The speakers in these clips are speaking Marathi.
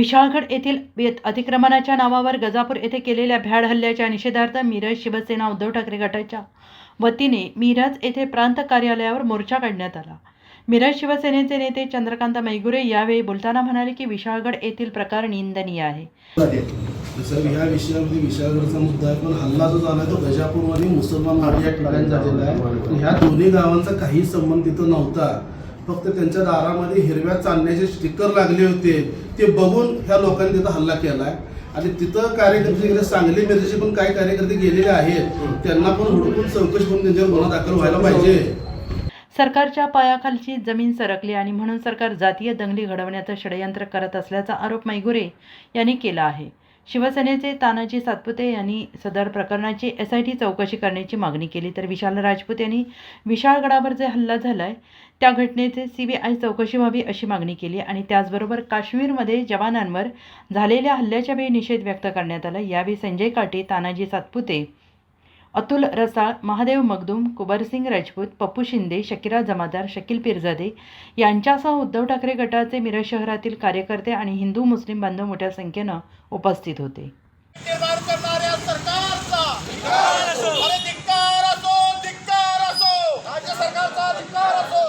विशाळगड येथील अतिक्रमणाच्या नावावर गजापूर येथे केलेल्या भ्याड हल्ल्याच्या निषेधार्थ मिरज शिवसेना उद्धव ठाकरे गटाच्या वतीने मिरज येथे प्रांत कार्यालयावर मोर्चा काढण्यात आला. मिरज शिवसेनेचे नेते चंद्रकांत मैगुरे यावेळी बोलताना म्हणाले की विशाळगड येथील प्रकार निंदनीय आहे. सर या विषयामध्ये विशाळगडचा मुद्दा आहे पण हल्ला जो झाला तो गजापूरमध्ये मुसलमान माडी या ठिकाणी झालेला आहे. ह्या दोन्ही गावांचा काही संबंध तिथं नव्हता. फक्त त्यांच्या दारामध्ये हिरव्या चांदण्याचे स्टिकर लागले होते. ते बघून ह्या लोकांनी तिथं हल्ला केलाय. आणि तिथं कार्यकर्ते गेले सांगली मिरजेचे पण काही कार्यकर्ते गेलेले आहेत. त्यांना पण हुडकून चौकशी करून त्यांच्यावर गुन्हा दाखल व्हायला पाहिजे. सरकारच्या पायाखालची जमीन सरकली आणि म्हणून सरकार जातीय दंगली घडवण्याचं षडयंत्र करत असल्याचा आरोप मैगुरे यांनी केला आहे. शिवसेनेचे तानाजी सातपुते यांनी सदर प्रकरणाची एस आय टी चौकशी करण्याची मागणी केली. तर विशाल राजपूत यांनी विशाळगडावर जे हल्ला झाला आहे त्या घटनेचे सी बी आय चौकशी व्हावी अशी मागणी केली आणि त्याचबरोबर काश्मीरमध्ये जवानांवर झालेल्या हल्ल्याच्या वेळी निषेध व्यक्त करण्यात आला. यावेळी संजय काटे तानाजी सातपुते अतुल रसाळ महादेव मगदूम कुबरसिंग राजपूत पप्पू शिंदे शकिरा जमादार शकील पिरजादे यांच्यासह उद्धव ठाकरे गटाचे मिरज शहरातील कार्यकर्ते आणि हिंदू मुस्लिम बांधव मोठ्या संख्येनं उपस्थित होते. निर्माण करणाऱ्या सरकारचा अरे धिक्कार असो धिक्कार असो राज्य सरकारचा धिक्कार असो.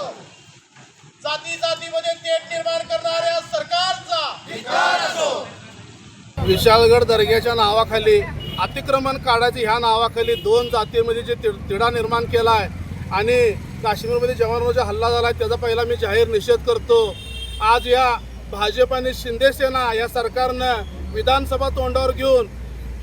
जाती जातीमध्ये तेढ निर्माण करणाऱ्या सरकारचा धिक्कार असो. विशाळगड दर्ग्याच्या नावाखाली अतिक्रमण काढायचं ह्या नावाखाली दोन जातीमध्ये जे ति- तिढा निर्माण केला आहे आणि काश्मीरमध्ये जवानांवर जो हल्ला झाला आहे त्याचा पहिला मी जाहीर निषेध करतो. आज या भाजप आणि शिंदेसेना या सरकारनं विधानसभा तोंडावर घेऊन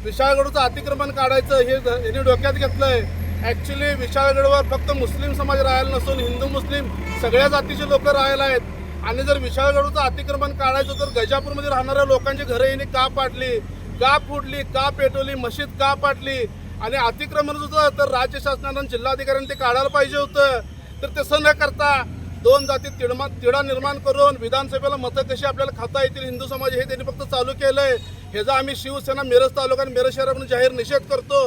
विशाळगडचं अतिक्रमण काढायचं हे यांनी डोक्यात घेतलं आहे ॲक्च्युली विशाळगडवर फक्त मुस्लिम समाज राहायला नसून हिंदू मुस्लिम सगळ्या जातीचे लोक राहायला आहेत. आणि जर विशाळगडचं अतिक्रमण काढायचं तर गजापूरमध्ये राहणाऱ्या लोकांची घरं यांनी का पाडली? का फोडली का पेटवली मशीद का पाटली आणि अतिक्रमण होतं तर राज्य शासनानं जिल्हाधिकाऱ्यांनी ते काढायला पाहिजे होतं. तर तसं न करता दोन जाती तिडमा तिढा निर्माण करून विधानसभेला मतं कशी आपल्याला खाता येतील हिंदू समाज हे त्यांनी फक्त चालू केलं आहे ह्याचा आम्ही शिवसेना मिरज तालुका आणि मिरज शहरामध्ये जाहीर निषेध करतो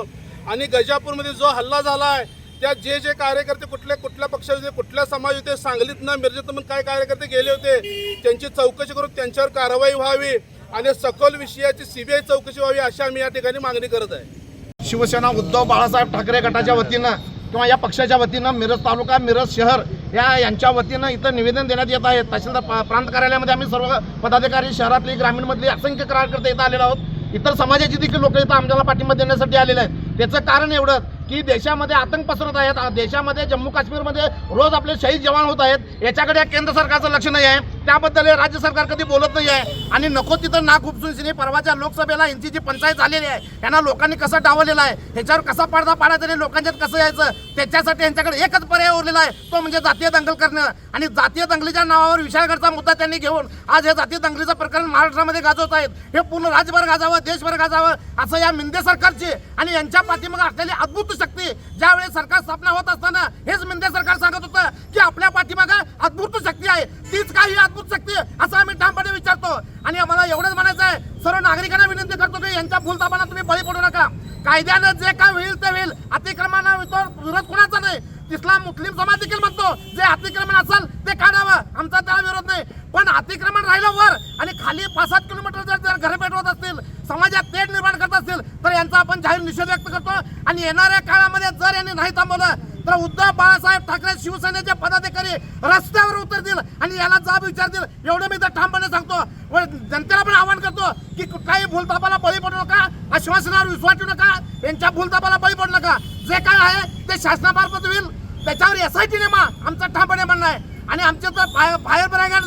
आणि गजापूरमध्ये जो हल्ला झाला आहे त्या जे जे कार्यकर्ते कुठल्या कुठल्या पक्षाचे कुठल्या समाज होते सांगलीत ना मिरजेत पण काय कार्यकर्ते गेले होते त्यांची चौकशी करून त्यांच्यावर कारवाई व्हावी. आणि सखोल विषयाची सीबीआय चौकशी व्हावी अशी आम्ही या ठिकाणी मागणी करत आहे. शिवसेना उद्धव बाळासाहेब ठाकरे गटाच्या वतीनं किंवा या पक्षाच्या वतीनं मिरज तालुका मिरज शहर या यांच्या वतीनं इथं निवेदन देण्यात येत आहे. तहसीलदार प्रांत कार्यालयामध्ये आम्ही सर्व पदाधिकारी शहरातली ग्रामीणमधली असंख्य कार्यकर्ते इथं आलेलो आहोत. इतर समाजाची देखील लोक इथं आमच्याला पाठिंबा देण्यासाठी आलेले आहेत. त्याचं कारण एवढंच की देशामध्ये आतंक पसरत आहेत. देशामध्ये जम्मू काश्मीरमध्ये रोज आपले शहीद जवान होत आहेत. याच्याकडे या केंद्र सरकारचं लक्ष नाही आहे. त्याबद्दल राज्य सरकार कधी बोलत नाही आहे आणि नको तिथं नाक सिने परवाच्या लोकसभेला यांची जी पंचायत झालेली आहे यांना लोकांनी कसं डावलेलं आहे ह्याच्यावर कसा पडदा पाडायचा आणि लोकांच्यात कसं यायचं त्याच्यासाठी यांच्याकडे एकच पर्याय उरलेला आहे तो म्हणजे जातीय दंगल करणं. आणि जातीय दंगलीच्या नावावर विशाळगडचा मुद्दा त्यांनी घेऊन आज हे जातीय दंगलीचं प्रकरण महाराष्ट्रामध्ये गाजवत आहेत. हे पूर्ण राज्यभर गाजावं देशभर गाजावं असं या मिंदे सरकारची आणि यांच्या पाठीमागे असलेली अद्भुत शक्ती ज्यावेळी सरकार स्थापना होत असताना हेच मिंदे सरकार सांगत होतं की आपल्या पाठीमागे अद्भुत शक्ती आहे तीच काही अद्भुत शक्ती असं आम्ही ठामपणे विचारतो आणि आम्हाला एवढंच म्हणायचं आहे सर्व नागरिकांना विनंती करतो की यांच्या भूलतापाला तुम्ही बळी पडू नका कायद्यानं जे काय होईल ते होईल. अतिक्रमणा विरोध कुणाचा नाही? तिथला मुस्लिम समाज देखील म्हणतो जे अतिक्रमण असेल ते काढावं. आमचा त्याला विरोध नाही. पण अतिक्रमण राहिलं वर आणि खाली पाच सात किलोमीटर जर जर घरे पेटवत असतील समाजात तेढ निर्माण करत असतील तर यांचा आपण जाहीर निषेध व्यक्त करतो. आणि येणाऱ्या काळामध्ये जर यांनी नाही थांबवलं तर उद्धव बाळासाहेब ठाकरे शिवसेनेचे पदाधिकारी रस्त्यावर उतरतील आणि याला जाब विचारतील. एवढं मी तर ठामपणे सांगतो. व जनतेला पण आवाहन करतो की काही भूलतापाला बळी पडू नका. आश्वासनावर विश्वास ठेवू नका. यांच्या भूलतापाला बळी पडू नका. जे काय आहे ते शासनामार्फत होईल. त्याच्यावर एस आय टी नेमा आमचं ठामपणे म्हणणं आहे. आणि आमचे तर fire fire brigade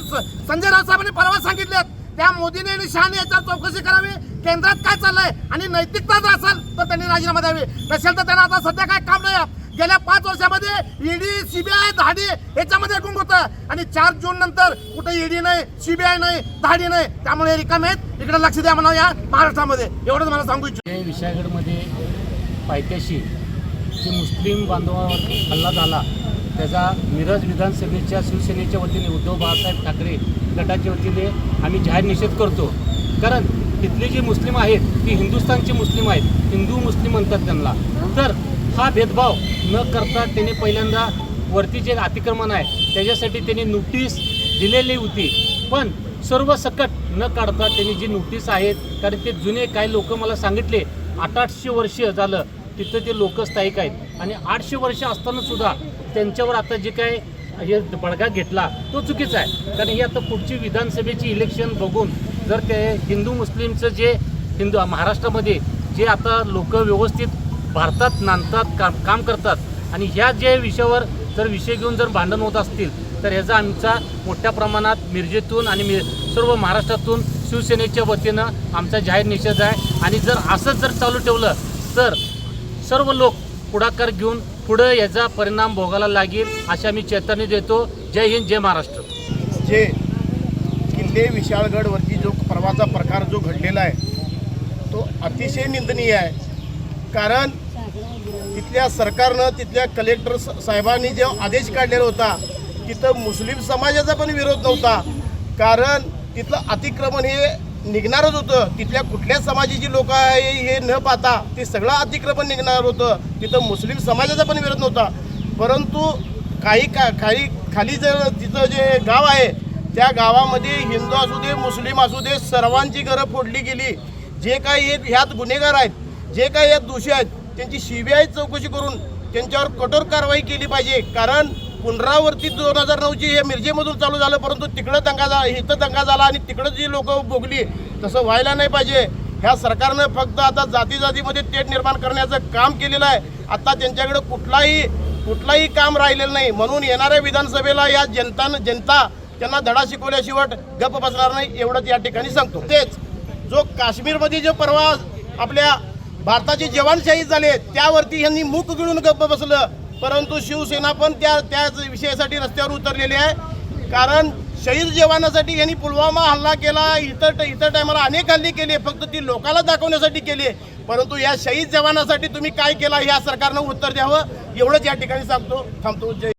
Sanjay Raut साहेबांनी परवा सांगितले त्या मोदीने आणि शहाने याच्यावर चौकशी करावी. केंद्रात काय चाललंय आणि नैतिकता जर असेल तर त्यांनी राजीनामा द्यावी. नसेल तर त्यांना आता सध्या काय काम नाही आहे. गेल्या पाच वर्षामध्ये ईडी सीबीआय धाडी याच्यामध्ये अटून होतं. आणि चार जून नंतर कुठे ईडी नाही सीबीआय नाही धाडी नाही त्यामुळे रिकाम आहेत. इकडे लक्ष द्या म्हणा या महाराष्ट्रामध्ये. एवढंच मला सांगू इच्छितो. हे विशाळगडमध्ये पायथ्याशी जे मुस्लिम बांधवावर हल्ला झाला त्याचा मिरज विधानसभेच्या शिवसेनेच्या वतीने उद्धव बाळासाहेब ठाकरे गटाच्या वतीने आम्ही जाहीर निषेध करतो. कारण तिथले जे मुस्लिम आहेत ती हिंदुस्थानचे मुस्लिम आहेत. हिंदू मुस्लिम म्हणतात त्यांना. तर हा भेदभाव न करता त्याने पहिल्यांदा वरती जे अतिक्रमण आहे त्याच्यासाठी त्यांनी नोटीस दिलेली होती. पण सर्व सकट न काढता त्यांनी जी नोटीस आहेत कारण ते जुने काही लोक मला सांगितले आठ आठशे वर्ष झालं तिथं ते लोक स्थायिक आहेत. आणि आठशे वर्ष असताना सुद्धा त्यांच्यावर आता जे काय हे बडगा घेतला तो चुकीचा आहे. कारण ही आता पुढची विधानसभेची इलेक्शन बघून जर ते हिंदू मुस्लिमचं जे हिंदू महाराष्ट्रामध्ये जे आता लोक व्यवस्थित भारतात नांदतात काम काम करतात. आणि ह्या जे विषयावर जर विषय घेऊन जर भांडण होत असतील तर ह्याचा आमचा मोठ्या प्रमाणात मिरजेतून आणि मिर सर्व महाराष्ट्रातून शिवसेनेच्या वतीनं आमचा जाहीर निषेध आहे. आणि जर असंच जर चालू ठेवलं तर सर्व लोक पुढाकार घेऊन पुढं याचा परिणाम भोगायला लागेल अशा मी चेतावणी देतो. जय हिंद जय महाराष्ट्र. जे किल्ले विशाळगडवरती जो परवाचा प्रकार जो घडलेला आहे तो अतिशय निंदनीय आहे. कारण तिथल्या सरकारनं तिथल्या कलेक्टर स- साहेबांनी जे आदेश काढलेला होता तिथं मुस्लिम समाजाचा पण विरोध नव्हता. कारण तिथलं अतिक्रमण हे निघणारच होतं. तिथल्या कुठल्या समाजाची लोक आहे हे न पाहता ते सगळं अतिक्रमण निघणार होतं. तिथं मुस्लिम समाजाचा पण विरोध नव्हता. परंतु काही का काही खाली जर तिथं जे गाव आहे त्या गावामध्ये हिंदू असू दे मुस्लिम असू दे सर्वांची घरं फोडली गेली. जे काही ह्यात गुन्हेगार आहेत जे काही यात दोषी आहेत त्यांची सीबीआय चौकशी करून त्यांच्यावर कठोर कारवाई केली पाहिजे. कारण पुनरावृत्ती दोन हजार नऊची हे मिरजेमधून चालू झालं परंतु तिकडं दंगा झाला इथं दंगा झाला आणि तिकडं जी लोक भोगली तसं व्हायला नाही पाहिजे. ह्या सरकारनं फक्त आता जाती जातीमध्ये तेट निर्माण करण्याचं काम केलेलं आहे. आता त्यांच्याकडे कुठलाही कुठलाही काम राहिलेलं नाही. म्हणून येणाऱ्या विधानसभेला या जनतानं जनता त्यांना धडा शिकवल्याशिवाय गप्प बसणार नाही एवढंच या ठिकाणी सांगतो. तेच जो काश्मीरमध्ये जो परवा आपल्या भारताचे जवान शहीद झाले त्यावरती यांनी मूक गिळून गप्प बसलं. परंतु शिवसेना पण त्या त्याच विषयासाठी रस्त्यावर उतरलेली आहे. कारण शहीद जवानासाठी यांनी पुलवामा हल्ला केला इतर इतर टायमाला अनेक हल्ले केले फक्त ती लोकाला दाखवण्यासाठी केले. परंतु या शहीद जवानासाठी तुम्ही काय केला ह्या सरकारनं उत्तर द्यावं? एवढंच या ठिकाणी सांगतो थांबतो. जय